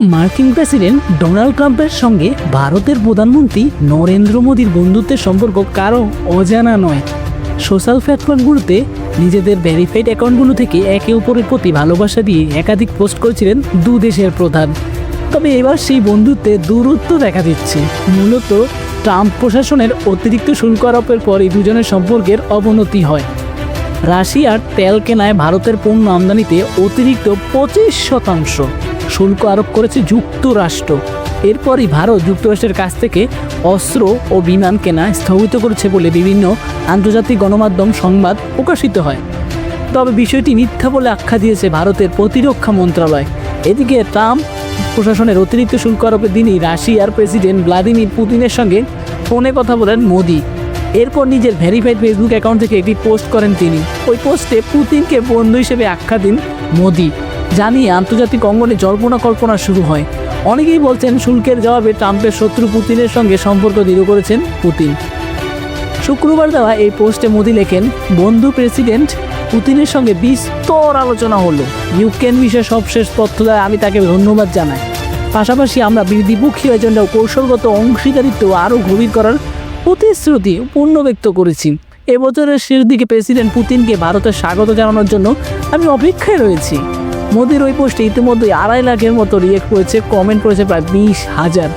মার্কিন president Donald ট্রাম্পের সঙ্গে ভারতের প্রধানমন্ত্রী নরেন্দ্র মোদীর বন্ধুত্বের সম্পর্ক কারও অজানা নয়। সোশ্যাল প্ল্যাটফর্মগুলোতে নিজেদের ভেরিফাইড অ্যাকাউন্টগুলো থেকে একে অপরের প্রতি ভালোবাসা দিয়ে একাধিক পোস্ট করেছিলেন দু দেশের প্রধান। তবে এবার সেই বন্ধুত্বে দূরত্ব দেখা দিচ্ছে। মূলত ট্রাম্প প্রশাসনের অতিরিক্ত শুল্ক আরোপের পর এই দুজনের সম্পর্কের অবনতি হয়। রাশিয়ার তেল কেনায় ভারতের পণ্য আমদানিতে অতিরিক্ত পঁচিশ শতাংশ। শুল্ক আরোপ করেছে যুক্তরাষ্ট্র। এরপরই ভারত যুক্তরাষ্ট্রের কাছ থেকে অস্ত্র ও বিমান কেনা স্থগিত করেছে বলে বিভিন্ন আন্তর্জাতিক গণমাধ্যম সংবাদ প্রকাশিত হয়। তবে বিষয়টি মিথ্যা বলে আখ্যা দিয়েছে ভারতের প্রতিরক্ষা মন্ত্রণালয়। এদিকে ট্রাম্প প্রশাসনের অতিরিক্ত শুল্ক আরোপের দিনই রাশিয়ার প্রেসিডেন্ট ভ্লাদিমির পুতিনের সঙ্গে ফোনে কথা বলেন মোদি। এরপর নিজের ভেরিফাইড ফেসবুক অ্যাকাউন্ট থেকে একটি পোস্ট করেন তিনি। ওই পোস্টে পুতিনকে বন্ধু হিসেবে আখ্যা দিন মোদি। জানিয়ে আন্তর্জাতিক অঙ্গনে জল্পনা কল্পনা শুরু হয়। অনেকেই বলছেন শুল্কের জবাবে ট্রাম্পের শত্রু পুতিনের সঙ্গে সম্পর্ক দৃঢ় করেছেন পুতিন। শুক্রবার দেওয়া এই পোস্টে মোদি লেখেন, বন্ধু প্রেসিডেন্ট পুতিনের সঙ্গে বিস্তর আলোচনা হলো। ইউক্রেন বিষয়ে সবশেষ তথ্য দেয়, আমি তাকে ধন্যবাদ জানাই। পাশাপাশি আমরা দ্বিপক্ষীয় এজেন্ডা কৌশলগত অংশীদারিত্ব আরও গভীর করার প্রতিশ্রুতি পূর্ণ ব্যক্ত করেছি। এবছরের শেষ দিকে প্রেসিডেন্ট পুতিনকে ভারতের স্বাগত জানানোর জন্য আমি অপেক্ষায় রয়েছি। মোদির ওই পোস্টে ইতিমধ্যে আড়াই লাখের মতো রিয়েক্ট করেছে কমেন্ট করেছে প্রায় বিশ হাজার।